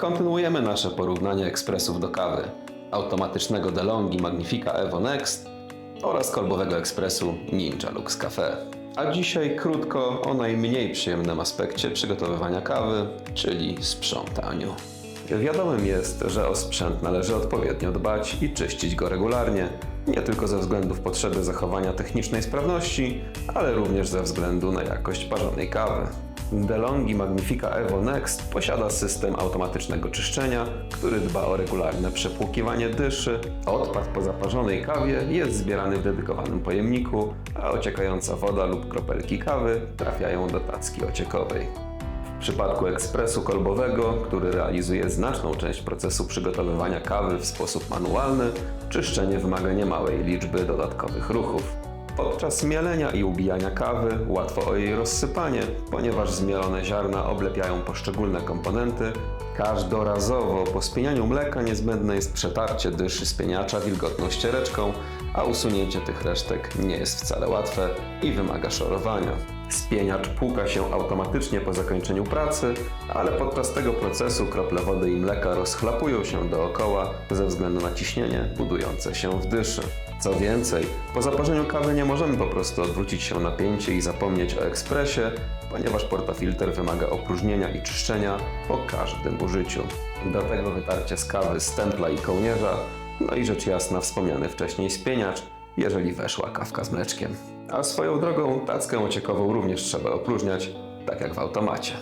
kontynuujemy nasze porównanie ekspresów do kawy. Automatycznego DeLonghi Magnifica Evo Next oraz kolbowego ekspresu Ninja Lux Cafe. A dzisiaj krótko o najmniej przyjemnym aspekcie przygotowywania kawy, czyli sprzątaniu. Wiadomym jest, że o sprzęt należy odpowiednio dbać i czyścić go regularnie, nie tylko ze względów potrzeby zachowania technicznej sprawności, ale również ze względu na jakość parzonej kawy. DeLonghi Magnifica Evo Next posiada system automatycznego czyszczenia, który dba o regularne przepłukiwanie dyszy. Odpad po zaparzonej kawie jest zbierany w dedykowanym pojemniku, a ociekająca woda lub kropelki kawy trafiają do tacki ociekowej. W przypadku ekspresu kolbowego, który realizuje znaczną część procesu przygotowywania kawy w sposób manualny, czyszczenie wymaga niemałej liczby dodatkowych ruchów. Podczas mielenia i ubijania kawy łatwo o jej rozsypanie, ponieważ zmielone ziarna oblepiają poszczególne komponenty. Każdorazowo po spienianiu mleka niezbędne jest przetarcie dyszy spieniacza wilgotną ściereczką, a usunięcie tych resztek nie jest wcale łatwe i wymaga szorowania. Spieniacz płuka się automatycznie po zakończeniu pracy, ale podczas tego procesu krople wody i mleka rozchlapują się dookoła ze względu na ciśnienie budujące się w dyszy. Co więcej, po zaparzeniu kawy nie możemy po prostu odwrócić się na pięcie i zapomnieć o ekspresie, ponieważ portafilter wymaga opróżnienia i czyszczenia po każdym użyciu. Do tego wytarcie z kawy z templa i kołnierza, no i rzecz jasna wspomniany wcześniej spieniacz, jeżeli weszła kawka z mleczkiem. A swoją drogą tackę ociekową również trzeba opróżniać, tak jak w automacie.